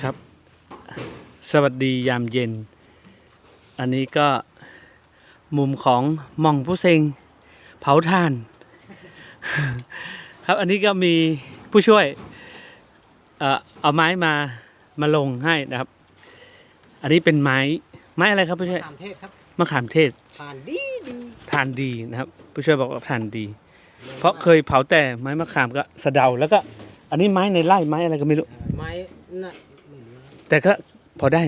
ครับ สวัสดียามเย็น อันนี้ก็มุมของหม่องผู้เซงเผาถ่าน ครับอันนี้ก็มีผู้ช่วยเอ่อเอาไม้มามาลงให้นะครับ อันนี้เป็นไม้ไม้อะไรครับผู้ช่วยต่างประเทศครับมะขามเทศทานดีดีทานดีนะครับ ผู้ช่วยบอกว่าทานดี เพราะเคยเผาแต่ไม้มะขามก็สะเดาแล้วก็ อันนี้ไม้ในไร่ไม้อะไรก็ไม่รู้เอ่อไม้น่ะไม่รู้นะ แต่ก็พอได้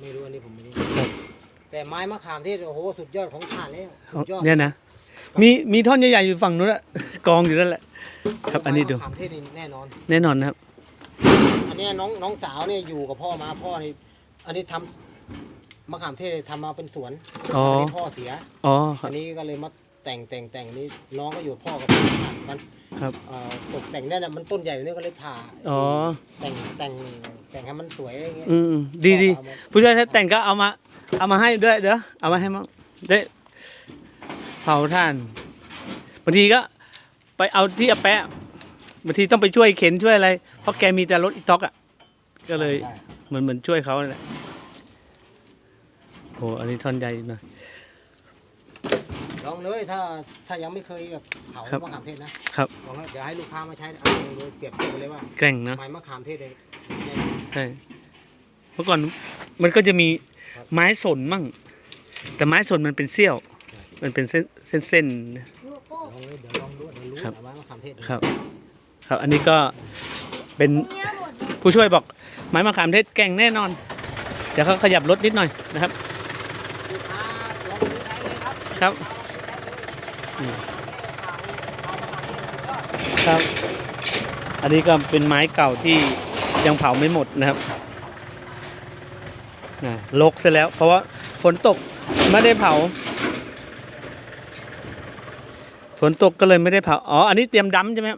ไม่รู้อันนี้ผมไม่รู้ครับแต่ไม้มะขามเทศโอ้โหสุดยอดของทานแล้วสุดยอดเนี่ยนะมีมีท่อนใหญ่ๆอยู่ฝั่งนู้นอะกองอยู่นั่นแหละ ครับอันนี้ดูไม้มะขามเทศนี่แน่นอน แน่นอนนะครับ อันเนี้ยน้องน้องสาวเนี่ยอยู่กับพ่อมาพ่อนี่อันนี้ทำมะขามเทศเลยทำมาเป็นสวนอ๋ออันนี้พ่อเสียอ๋อครัอับ นนี้ก็เลยมาแต่งแต่งแต่งนี่น้องก็อยู่กับพ่อกับพ่อกันครับ เอ่อตกแต่งเนี่ยนะมันต้นใหญ่เนี่ยก็เลยผ่าอ๋อ แต่งแต่ง แต่งให้มันสวยอะไรเงี้ยอืมดีดีพ่อเอามาผู้ช่วยถ้าแต่งก็เอามา เอามาให้ด้วยเด้อเอามาให้มั่งได้เผาท่านบางทีก็ ไปเอาที่อาแปะบางทีต้องไปช่วยเข็นช่วยอะไร เพราะแกมีแต่รถอีต็อกอะก็เลยใช่เหมือนเหมือนช่วยเขาแหละโอ้อันนี้ท่อนใหญ่หน่อย ลองเลยถ้าถ้ายังไม่เคยแบบเผาครับมะขามเทศนะครับ ลองให้เดี๋ยวให้ลูกค้ามาใช้เอาเลยเปรียบเทียบเลยว่าแกร่งนะไม้มะขามเทศเลยแน่ ใช่เมื่อก่อนมันก็จะมีครับไม้สนมั่ง แต่ไม้สนมันเป็นเสี้ยว มันเป็นเส้นเส้นเส้นลองเลยเดี๋ยวลองดูเดี๋ยวรู้ครับไม้มะขามเทศครับ ครับ อันนี้ก็เป็นผู้ช่วยบอกไม้มะขามเทศแกร่งแน่นอน เดี๋ยวเขาขยับรถนิดหน่อยนะครับลูกค้าลองดูใช้เลยครับครับอืมครับ อันนี้ก็เป็นไม้เก่าที่ ยังเผาไม่หมดนะครับนะลกเสร็จแล้ว เพราะว่าฝนตกไม่ได้เผา ฝนตกก็เลยไม่ได้เผา อ๋อ อันนี้เตรียมดำใช่ไหม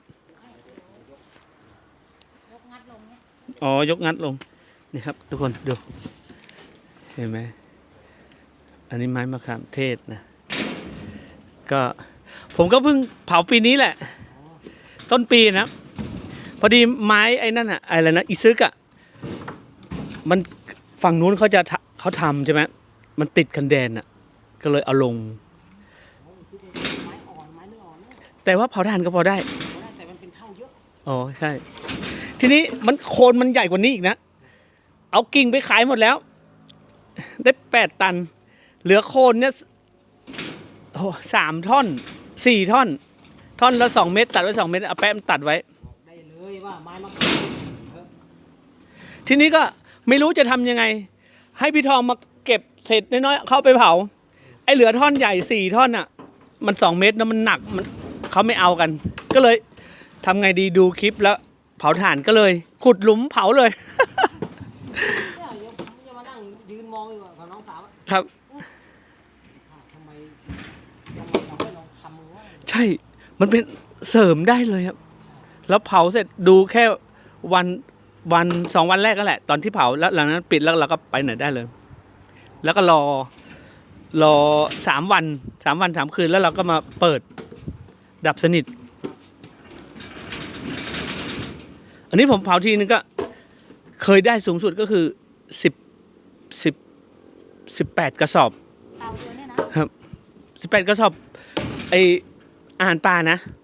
อ๋อ ยกงัดลง นี่ครับ ทุกคนดู เห็นไหม อันนี้ไม้มะขามเทศนะ ก็ผมก็เพิ่งเผาปีนี้แหละ ต้นปีนะ อดีไม้ไอ้นั่นอะอะไรนะอีซึกอะมันฝั่งนู้นเขาจะทะเขาทำใช่ไหมมันติดคันแดนอะก็เลยเอาลงไม้อ่อนไม้เนื้ออ่อนเนี่ยแต่ว่าเผาถ่านก็พอได้พอได้แต่มันเป็นเท่าเยอะอ๋อใช่ ทีนี้มันโคนมันใหญ่กว่านี้อีกนะ เอากิ่งไปขายหมดแล้ว ได้แปดตัน เหลือโคนเนี่ยโอ้สามท่อนสี่ท่อน ท่อนละสองเมตร ตัดไว้สองเมตรเอาแป๊มนตัดไว้บอกได้เลย ว่าไม้มะขามเออทีนี้ก็ไม่รู้จะทำยังไง ให้พี่ทองมาเก็บเศษน้อยๆเข้าไปเผา ไอ้เหลือท่อนใหญ่สี่ท่อนอะ มันสองเมตรนะมันหนักมันเขาไม่เอากัน ก็เลยทำไงดีดูคลิปแล้วเผาถ่านก็เลย ขุดหลุมเผาเลย เนี่ยเดี๋ยวผมจะมานั่งยืนมองอยู่กับน้องสาวว่าครับ อ้าวทำไมยังไม่เราไม่ลองทำว่าใช่ มันเป็นเสริมได้เลยครับ แล้วเผาเสร็จดูแค่วันวันสองวันแรกก็แหละ ตอนที่เผาแล้วหลังนั้นปิดแล้วเราก็ไปไหนได้เลย แล้วก็รอรอสามวันสามวันสามคืนแล้วเราก็มาเปิดดับสนิท อันนี้ผมเผาทีนึงก็เคยได้สูงสุดก็คือสิบสิบสิบแปดกระสอบเตาเดียวเนี่ยนะสิบแปดกระสอบไออาหารปลานะปุ๋ย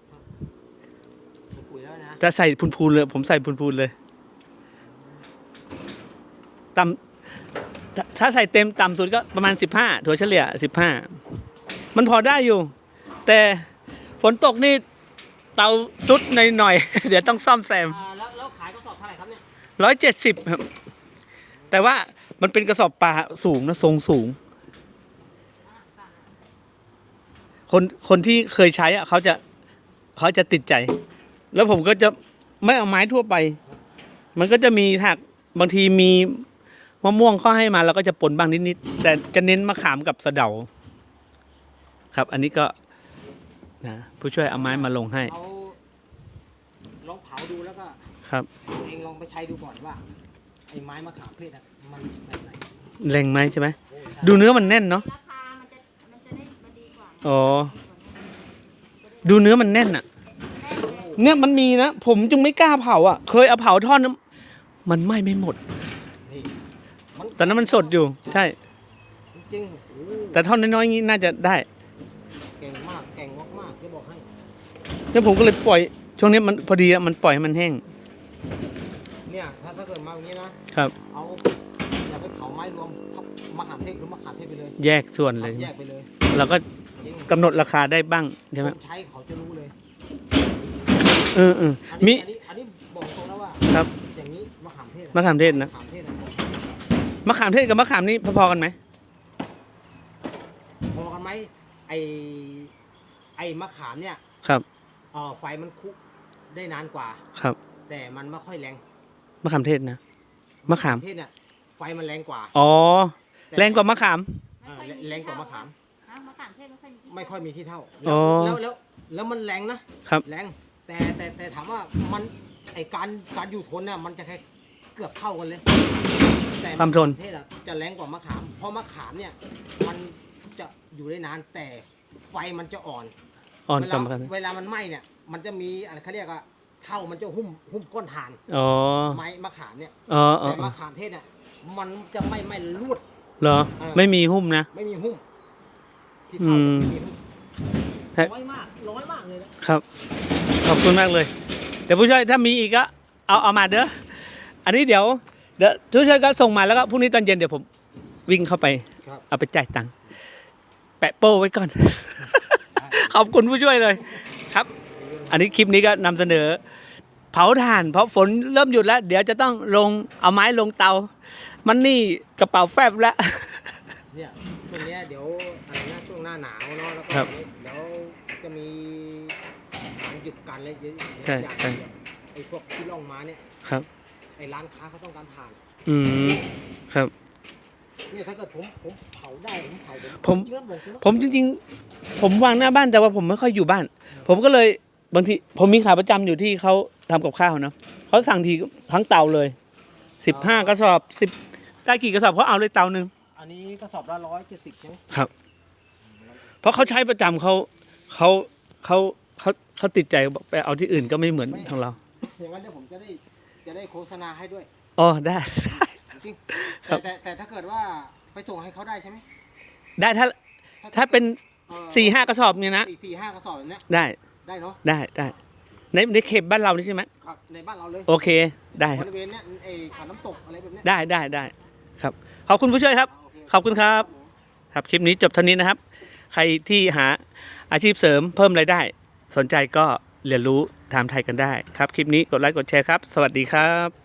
แล้วนะจะใส่พูนๆเลย ผมใส่พูนๆเลยต่ำถ้าถ้าใส่เต็มต่ำสุดก็ประมาณสิบห้าถัวเฉลี่ยสิบห้ามันพอได้อยู่ แต่ฝนตกนี่เตาซุดหน่อยๆเดี๋ยวต้องซ่อมแซมอ่าแล้วแล้วขายกระสอบเท่าไหร่ครับเนี่ยร้อยเจ็ดสิบครับ แต่ว่ามันเป็นกระสอบปลาสูงนะทรงสูง คนคนที่เคยใช้อะเขาจะเขาจะติดใจ แล้วผมก็จะไม่เอาไม้ทั่วไป มันก็จะมีถักบางทีมีมะม่วงเขาให้มาเราก็จะปนบ้างนิดๆแต่จะเน้นมะขามกับสะเดา ครับ อันนี้ก็นะผู้ช่วยเอาไม้มาลงให้เอาลองเผาดูแล้วก็ครับตัวเองลองไปใช้ดูก่อนว่าไอ้ไม้มะขามเทศอะมันแบบไหนแรงไหมใช่ไหมโอ้ยดูเนื้อมันแน่นเนาะราคามันจะมันจะได้มาดีกว่าอ๋อดูเนื้อมันแน่นอะแน่น เลยเนี่ยมันมีนะ ผมจึงไม่กล้าเผาอะ เคยเอาเผาท่อนน้มันไหม้ไม่หมด นี่มันตอนนั้นมันสดอยู่ ใช่ จริงๆโอ้โหแต่ท่อนน้อยๆงี้น่าจะได้เก่งมากเก่งมากๆจะบอกให้แล้วผมก็เลยปล่อย ช่วงนี้มันพอดีอะมันปล่อยให้มันแห้ง เนี่ยถ้าถ้าเกิดมาอย่างนี้นะครับ เอาอย่าไปเผาไม้รวมมะขามเทศคือมะขามเทศไปเลยแยกส่วนเลยแยกไปเลยเราก็จริงกำหนดราคาได้บ้างใช่ไหม คนใช้เขาจะรู้เลย เออเอออันมีนี้อันนี้อันนี้บอกตรงแล้วว่าครับ อย่างนี้มะขามเทศมะขามเทศนะ มะขามเทศนะมะขามเทศกับมะขามนี่พอๆกันไหม พอกันไหมไอไอมะขามเนี่ยครับ เอ่อไฟมันคุกได้นานกว่า ครับ แต่มันไม่ค่อยแรงมะขามเทศนะ มะขาม เทศเนี่ยไฟมันแรงกว่าอ๋อแต่แรงกว่ามะขาม เอ่อแรงกว่ามะขาม ฮะมะขามเทศไม่ค่อยมีที่ไม่ค่อยมีที่เท่า อ๋แล้วอแล้วแล้วแล้วมันแรงนะครับ แรง แต่แต่แต่ถามว่ามันไอการการอยู่ทนเนี่ยมันจะแค่เกือบเท่ากันเลย แต่ความทนะขเทศอะจะแรงกว่ามะขาม เพราะมะขามเนี่ย มันจะอยู่ได้นานแต่ไฟมันจะอ่อน อ่อนเวกลาว่ามะขามเวลามันไหม้เนี่ย มันจะมีอะไรเขาเรียกว่าเท่ามันจะหุ้มหุ้มก้นถ่าน อ๋อไม้มะขามเนี่ยอ๋ออ๋อแต่อ๋อมะขามเทศเนี่ยมันจะไม่ไม่รูดเหรอเออไม่มีหุ้มนะ ไม่มีหุ้มที่อืเท่าจะมไม่มีหุ้ม ใช่น้อยมากน้อยมากเลยนะครับ ขอบคุณมากเลย เดี๋ยวผู้ช่วยถ้ามีอีกก็เอาเอามาเด้ออันนี้เดี๋ยวเดี๋ยวผู้ช่วยก็ส่งมาแล้วก็พรุ่งนี้ตอนเย็นเดี๋ยวผมวิ่งเข้าไป ครับ เอาไปจ่ายตังค์แปะโป้ไว้ก่อน ขอบคุณผู้ช่วยเลยครับ อันนี้คลิปนี้ก็นำเสนอ เผาถ่าน เพราะฝนเริ่มหยุดแล้ว เดี๋ยวจะต้องลงเอาไม้ลงเตา มันนี่กระเป๋าแฟบแล้ว เนี่ย ช่วงเนี้ยเดี๋ยวอะไรนะช่วงหน้าหนาวเนาะแล้วก็ครับเดี๋ยวจะมีการหยุดกันเลยเยอะใช่อย่างใช่ไอ้พวกที่ล่องมาเนี่ยครับ ไอ้ร้านค้าเขาต้องการผ่านอืม ครับ เนี่ยถ้าเกิดผมผมเผาได้ผมเผาผมจริงๆแล้วบอกคุณผมจริงๆ ผมวางหน้าบ้านแต่ว่าผมไม่ค่อยอยู่บ้าน ผมก็เลยบางทีผมมีขาประจำอยู่ที่เขาทำกับข้าวเนาะเขาสั่งทีทั้งเตาเลยสิบห้ากระสอบสิบได้กี่กระสอบเขาเอาเลยเตาหนึ่ง อันนี้กระสอบละร้อยเจ็ดสิบใช่ไหมเพราะเขาใช้ประจำเขาเขาเขาเขาเขาติดใจบอกไปเอาที่อื่นก็ไม่เหมือนของเราอย่างนั้นเดี๋ยวผมจะได้จะได้โฆษณาให้ด้วย อ๋อได้ จริงครัแต่บแต่แต่ถ้าเกิดว่าไปส่งให้เขาได้ใช่ไหมได้ถ้าถ้าเป็นอ่อสี่ห้ากระสอบเนี่ยนะสี่สี่ห้ากระสอบแบบเนี้ยได้ได้เนาะได้ได้ในในเขตบ้านเรานี่ใช่ไหมครับในบ้านเราเลยโอเคได้ครับบ ริเวณเนี้ยไอ้ขาน้ำตกอะไรแบบเนี้ยได้ได้ได้ครับ ขอบคุณผู้ช่วยครับ อ่าโเขอบคุณครับ ครับคลิปนี้จบเท่านี้นะครับ ใครที่หาอาชีพเสริมเพิ่มรายได้ สนใจก็เรียนรู้ทำไทยกันได้ครับ คลิปนี้กดไลค์กดแชร์ครับ สวัสดีครับ